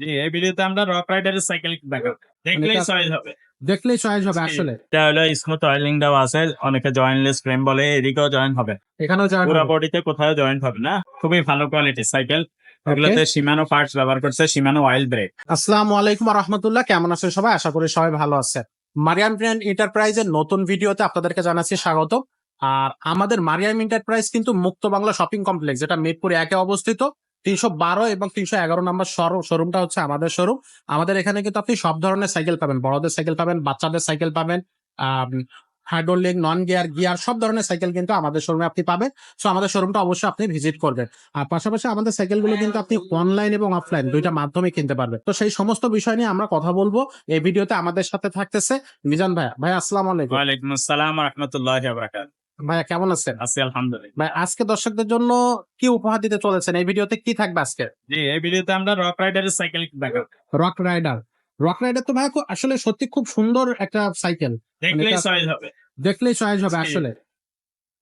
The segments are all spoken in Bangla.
জি এই ভিডিওতে আমরা রক রাইডারের সাইকেল দেখাবো দেখলেই চয়েস হবে। দেখলেই চয়েস হবে আসলে। এটা হলো স্মুথ অয়েলিং দেওয়া আছে অনেকে জয়েন্টলেস ফ্রেম বলে এদিকেও জয়েন হবে। এখানেও যাওয়ার পুরো বডিতে কোথাও জয়েন্ট হবে না। খুবই ভালো কোয়ালিটির সাইকেল এগুলোতে সীমানো পার্টস ব্যবহার করছে সীমানো অয়েল ব্রেক আসসালামু আলাইকুম রহমতুল্লাহ কেমন আছেন সবাই? আশা করি সবাই ভালো আছে মারিয়াম ব্র্যান্ড এন্টারপ্রাইজের নতুন ভিডিওতে আপনাদেরকে জানাচ্ছি স্বাগত। আর আমাদের মারিয়াম এন্টারপ্রাইজ কিন্তু মুক্ত বাংলা শপিং কমপ্লেক্স যেটা মিরপুর একে অবস্থিত। তিনশো বারো এবং তিনশো এগারো নম্বর শোরুমটা হচ্ছে আমাদের শোরুম। আমাদের এখানে কিন্তু আপনি সব ধরনের সাইকেল পাবেন। বড়দের সাইকেল পাবেন, বাচ্চাদের সাইকেল পাবেন হাইড্রোলিক নন গিয়ার গিয়ার সব ধরনের সাইকেল কিন্তু আমাদের শোরুমে আপনি পাবেন। সো আমাদের শোরুমটা অবশ্যই আপনি ভিজিট করবেন। আর পাশাপাশি আমাদের সাইকেলগুলো কিন্তু আপনি অনলাইন এবং অফলাইন দুইটা মাধ্যমে কিনতে পারবেন। তো সেই সমস্ত বিষয় নিয়ে আমরা কথা বলব। এই ভিডিওতে আমাদের সাথে থাকতেছে মিজান ভাইয়া। ভাই আসসালাম আলাইকুম। ওয়ালাইকুম আসসালাম রহমতুল্লাহ ভাইয়া কেমন আছেন? আছি আলহামদুলিল্লাহ। ভাই আজকে দর্শকদের জন্য কি উপহার দিতে চলেছেন? এই ভিডিওতে কি থাকবে আজকে? জি এই ভিডিওতে আমরা রক রাইডারের সাইকেল দেখাবো। রক রাইডার রক রাইডার তো ভাইয়া আসলে সত্যি খুব সুন্দর একটা সাইকেল দেখলেই এটা- হবে। দেখলেই চয়েস হবে আসলে।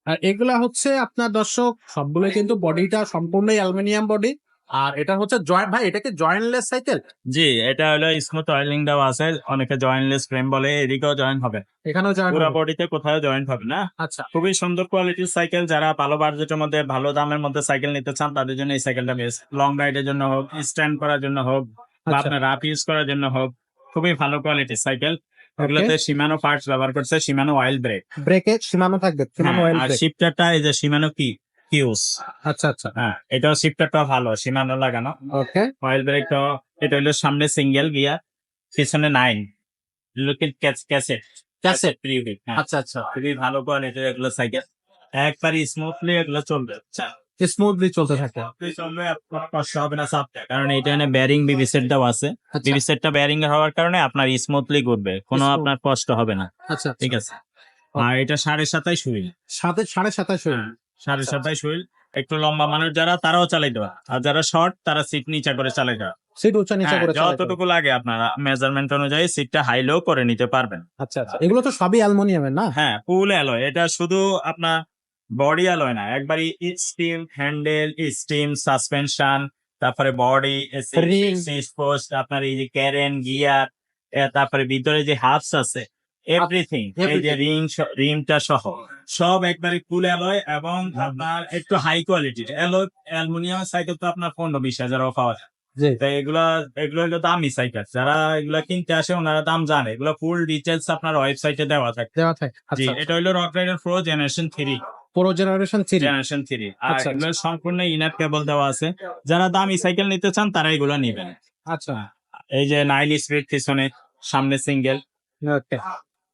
আর এগুলা হচ্ছে আপনার দর্শক সবগুলো কিন্তু বডিটা সম্পূর্ণই অ্যালুমিনিয়াম বডি আর এটা হচ্ছে জয়েন্ট ভাই এটাকে জয়েন্টলেস সাইকেল জি এটা হলো স্মুথ অয়েলিং দেওয়া আছে। অনেকে জয়েন্টলেস ফ্রেম বলে এদিকেও জয়েন হবে। এখানেও জয়েন্ট পুরো বডিতে কোথাও জয়েন্ট হবে না। আচ্ছা। খুবই সুন্দর কোয়ালিটির সাইকেল যারা ভালো বাজেটের মধ্যে ভালো দামের মধ্যে সাইকেল নিতে চান তাদের জন্য এই সাইকেলটা বেস্ট লং রাইডের জন্য হোক স্ট্যান্ড করার জন্য হোক বা আচ্ছা। আপনার রাফ ইউজ করার জন্য হোক খুবই ভালো কোয়ালিটির সাইকেল এগুলোতে সীমানো পার্টস ব্যবহার করছে সীমানো অয়েল ব্রেক ব্রেকে সীমানো থাকবে সীমানো অয়েল আর ব্রেক শিফটারটা এই যে সীমানো কি কিউস আচ্ছা আচ্ছা। হ্যাঁ এটা শিফটারটা ভালো সীমানো লাগানো। ওকে অয়েল ব্রেকটা এটা হলো সামনে সিঙ্গেল গিয়ার পিছনে নাইন লুকিং ক্যাসেট ক্যাসেট প্রিভিক আচ্ছা আচ্ছা। খুবই ভালো কোয়ালিটির এগুলো সাইকেল একবারই স্মুথলি এগুলো চলবে। আচ্ছা স্মুথলি চলতে থাকে। চলবে আপনার কষ্ট হবে না চাপটা কারণ এটা এখানে ব্যারিং বিবি সেটটাও আছে। আচ্ছা। বিবি সেটটা ব্যারিং হওয়ার কারণে আপনার স্মুথলি ঘুরবে কোনো আপনার কষ্ট হবে না। আচ্ছা ঠিক আছে। আর এটা সাড়ে সাতাইশ হুইল সাথে সাড়ে সাতাশ সাড়ে আচ্ছা, সাতাইশ হুইল একটু লম্বা মানুষ যারা তারাও চালাইতে পারে আর যারা শর্ট তারা সিট নিচা করে চালাইতে পারে সিট উঁচা নিচা হ্যাঁ, করে যতটুকু লাগে আপনারা মেজারমেন্ট অনুযায়ী সিটটা হাই লো করে নিতে পারবেন। আচ্ছা আচ্ছা। এগুলো তো সবই অ্যালুমিনিয়ামের না? হ্যাঁ ফুল অ্যালয় এটা শুধু আপনার বডি অ্যালয় না একবারই স্টিম হ্যান্ডেল স্টিম সাসপেনশন তারপরে বডি পোস্ট আপনার এই যে ক্যারেন গিয়ার তারপরে ভিতরে যে হাফস আছে এভরিথিং এই যে রিং রিংটা সহ। সব একবারে ফুল অ্যালয় এবং আপনার একটু হাই কোয়ালিটির অ্যালয় অ্যালুমিনিয়াম সাইকেল তো আপনার পনেরো বিশ হাজারও পাওয়া যায়। এগুলা এগুলো হলো দামি সাইকেল। যারা এগুলা কিনতে আসে ওনারা দাম জানে। এগুলো ফুল ডিটেলস আপনার ওয়েবসাইটে দেওয়া থাকে। দেওয়া থাকে। জি আচ্ছা। এটা হলো rock rider pro generation three পুরো জেনারেশন থ্রি জেনারেশন থ্রি আর এগুলো সম্পূর্ণ ইনার কেবল দেওয়া আছে। যারা দামি সাইকেল নিতে চান তারা এগুলো নেবেন। আচ্ছা। এই যে নাইল স্পিড পিছনে সামনে সিঙ্গেল ওকে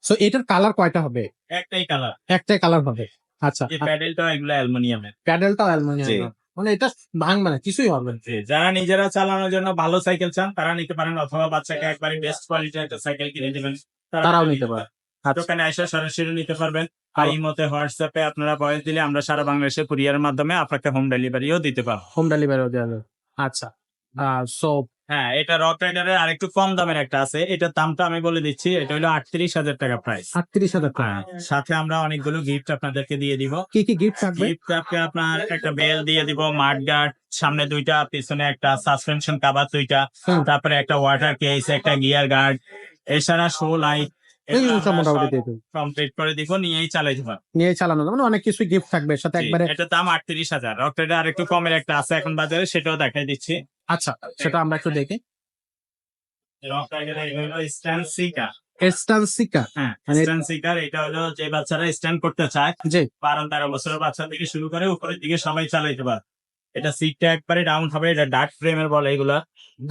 সো এটার কালার কয়টা হবে? একটাই কালার একটাই কালার হবে। আচ্ছা এই প্যাডেলটা এগুলো অ্যালুমিনিয়ামের প্যাডেলটাও জি। অ্যালুমিনিয়াম মানে এটা ভাঙবে না কিছুই হবে না। যারা নিজেরা চালানোর জন্য ভালো সাইকেল চান তারা নিতে পারেন অথবা বাচ্চাকে একবারে বেস্ট কোয়ালিটির একটা সাইকেল কিনে দিবেন তারাও নিতে পারে। আচ্ছা। দোকানে এসে সরাসরি নিতে পারবেন। আর। এই মতে হোয়াটসঅ্যাপে আপনারা বয়স দিলে আমরা সারা বাংলাদেশে কুরিয়ারের মাধ্যমে আপনাকে হোম ডেলিভারিও দিতে পারব। হোম ডেলিভারিও দেওয়া যাবে। আচ্ছা। সো হ্যাঁ এটা রক রাইডারের আরেকটু কম দামের একটা আছে। এটার দামটা আমি বলে দিচ্ছি এটা হলো আটত্রিশ হাজার টাকা প্রাইস আটত্রিশ হাজার টাকা। সাথে আমরা অনেকগুলো গিফট আপনাদেরকে দিয়ে দিব। কি কি গিফট থাকবে? গিফট আপনি আপনার একটা বেল দিয়ে দিব মাড গার্ড সামনে দুইটা পিছনে একটা সাসপেনশন কাভার দুইটা তারপরে একটা ওয়াটার কেস একটা গিয়ার গার্ড এছাড়া শো লাইট কমপ্লিট করে দিব নিয়েই চালাই দিব। নিয়ে চালানো মানে অনেক কিছু গিফট থাকবে সাথে একবারে এটা দাম আটত্রিশ হাজার। রক রাইডার আরেকটু কমের একটা আছে এখন বাজারে সেটাও দেখাই দিচ্ছি। আচ্ছা সেটা আমরা একটু দেখি। হ্যাঁ মানে- এটা হলো যে বাচ্চারা স্ট্যান্ড করতে চায়। জি। বারো তেরো বছরের বাচ্চা থেকে শুরু করে উপরের দিকে সবাই চালাইতে পারে। এটা সিটটা একবারে ডাউন হবে এটা ডার্ক ফ্রেমের বলে এগুলা।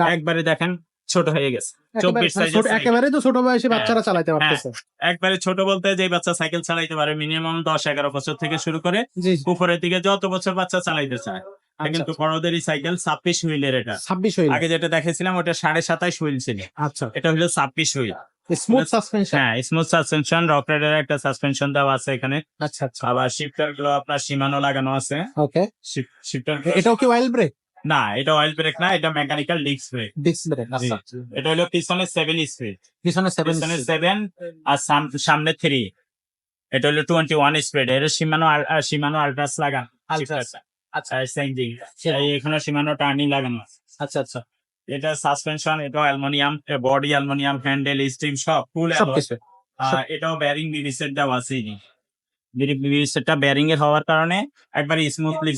একবারে দেখেন ছোট হয়ে গেছে। চব্বিশ মানে একেবারে তো ছোট বয়সী হ্যাঁ, বাচ্চারা চালাতে পারতেছে। একবারে ছোট বলতে যে বাচ্চা সাইকেল চালাইতে পারে মিনিমাম দশ এগারো বছর থেকে শুরু করে উপরের দিকে যত বছর বাচ্চা চালাইতে চায়। কিন্তু বড়দেরই সাইকেল ছাব্বিশ হুইলের এটা। ছাব্বিশ হইল। আগে যেটা দেখেছিলাম ওটা সাড়ে সাতাইশ হুইল ছিল। আচ্ছা। এটা হলো ছাব্বিশ হুইল। স্মুথ সাসপেনশন হ্যাঁ স্মুথ সাসপেনশন রক রাইডার একটা সাসপেনশন দেওয়া আছে এখানে। আচ্ছা আচ্ছা। আবার শিফটারগুলো আপনার সীমানো লাগানো আছে। ওকে শিফটার এটাও কি অয়েল ব্রেক না এটা অয়েল ব্রেক না এটা mechanical disc brake disc brake আচ্ছা। এটা হলো পিছনে সেভেন স্পিড পিছনে আর সামনে থ্রি এটা হলো টোয়েন্টি ওয়ান স্পিড এর সীমানো সীমানো আলট্রাস লাগান আচ্ছা। চেঞ্জিং এখানে সীমানো টার্নিং লাগানো আচ্ছা আচ্ছা। এটা সাসপেনশন এটাও aluminium body aluminium handle stem সব ফুল এটাও ব্যারিং আছে এর হওয়ার কারণে একবার স্মুথলি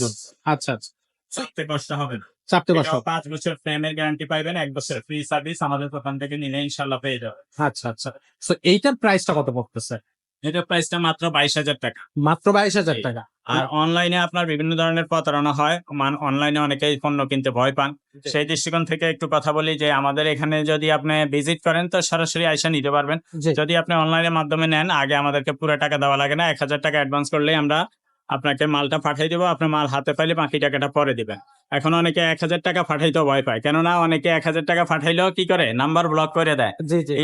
আচ্ছা আচ্ছা। চাপতে কষ্ট হবে না। চাপতে কষ্ট পাঁচ বছর ফ্রেমের গ্যারান্টি পাইবেন এক বছর ফ্রি সার্ভিস আমাদের দোকান থেকে নিলে ইনশাল্লাহ পেয়ে যাবে আচ্ছা আচ্ছা। তো এইটার প্রাইসটা কত পড়তেছে? এটা প্রাইসটা মাত্র বাইশ হাজার টাকা। মাত্র বাইশ হাজার টাকা। আর অনলাইনে আপনার বিভিন্ন ধরনের প্রতারণা হয়। মান অনলাইনে অনেকেই পণ্য কিনতে ভয় পান। সেই দৃষ্টিকোণ থেকে একটু কথা বলি যে আমাদের এখানে যদি আপনি ভিজিট করেন তো সরাসরি আইসা নিতে পারবেন। যদি আপনি অনলাইনের মাধ্যমে নেন আগে আমাদেরকে পুরো টাকা দেওয়া লাগে না। এক হাজার টাকা অ্যাডভান্স করলেই আমরা আপনাকে মালটা পাঠিয়ে দেবো। আপনার মাল হাতে পাইলে বাকি টাকাটা পরে দিবেন। এখন অনেকে এক হাজার টাকা পাঠাইতেও ভয় পায়। কেননা অনেকে এক হাজার টাকা পাঠাইলেও কি করে? নাম্বার ব্লক করে দেয়।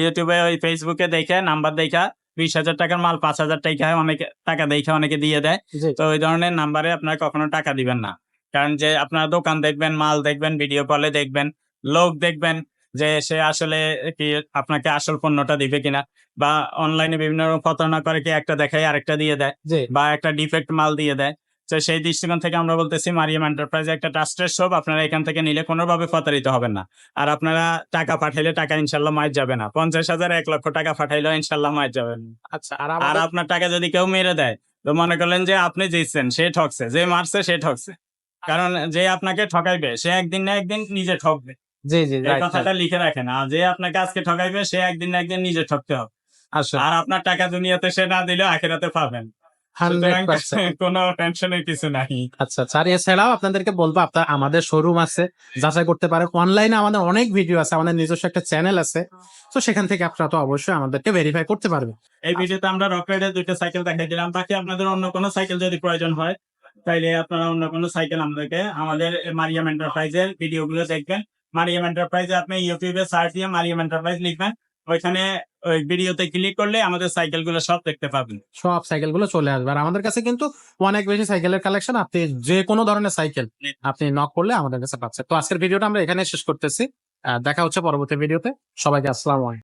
ইউটিউবে ওই ফেসবুকে দেখে নাম্বার দেখা বিশ হাজার টাকার মাল পাঁচ হাজার টাকা অনেকে টাকা দেখে অনেকে দিয়ে দেয়। তো ওই ধরনের নাম্বারে আপনার কখনো টাকা দিবেন না। কারণ যে আপনার দোকান দেখবেন মাল দেখবেন ভিডিও কলে দেখবেন লোক দেখবেন যে সে আসলে কি আপনাকে আসল পণ্যটা দিবে কিনা বা অনলাইনে বিভিন্ন রকম প্রতারণা করে কি একটা দেখায় আরেকটা দিয়ে দেয় বা একটা ডিফেক্ট মাল দিয়ে দেয়। তো সেই দৃষ্টিকোণ থেকে আমরা বলতেছি মারিয়াম এন্টারপ্রাইজ একটা ট্রাস্টেড শপ আপনারা এখান থেকে নিলে কোনোভাবে প্রতারিত হবেন না। আর আপনারা টাকা পাঠাইলে টাকা ইনশাল্লাহ মাইর যাবে না। পঞ্চাশ হাজার এক লক্ষ টাকা পাঠাইলেও ইনশাল্লাহ মাইর যাবে না। আচ্ছা আর আপনার টাকা যদি কেউ মেরে দেয় তো মনে করলেন যে আপনি জিতছেন সে ঠকছে যে মারছে সে ঠকছে। কারণ যে আপনাকে ঠকাইবে সে একদিন না একদিন নিজে ঠকবে। জি জি এই কথাটা লিখে রাখেন আর যে আপনাকে আজকে ঠকাইবে সে একদিন না একদিন নিজে ঠকতে হবে। আচ্ছা আর আপনার টাকা দুনিয়াতে সে না দিলেও আখেরাতে পাবেন। কোনো টেনশনের কিছু নাই। আচ্ছা আচ্ছা। এছাড়াও আপনাদেরকে বলব আপনার আমাদের শোরুম আছে যাচাই করতে পারেন। অনলাইনে আমাদের অনেক ভিডিও আছে আমাদের নিজস্ব একটা চ্যানেল আছে। তো সেখান থেকে আপনারা তো অবশ্যই আমাদেরকে ভেরিফাই করতে পারবেন। এই ভিডিওতে আমরা দুইটা সাইকেল দেখাই দিলাম। বাকি আপনাদের অন্য কোনো সাইকেল যদি প্রয়োজন হয় তাইলে আপনারা অন্য কোনো সাইকেল আমাদেরকে আমাদের মারিয়াম এন্টারপ্রাইজের ভিডিওগুলো দেখবেন। মারিয়াম এন্টারপ্রাইজে আপনি ইউটিউবে সার্চ দিয়ে মারিয়াম এন্টারপ্রাইজ লিখবেন। ওইখানে ওই ভিডিওতে ক্লিক করলে আমাদের সাইকেলগুলো সব দেখতে পাবেন। সব সাইকেলগুলো চলে আসবে। আর আমাদের কাছে কিন্তু অনেক বেশি সাইকেলের কালেকশন আপনি যে কোনো ধরনের সাইকেল আপনি নক করলে আমাদের কাছে পাচ্ছেন তো আজকের ভিডিওটা আমরা এখানে শেষ করতেছি। দেখা হচ্ছে পরবর্তী ভিডিওতে সবাইকে আসসালাম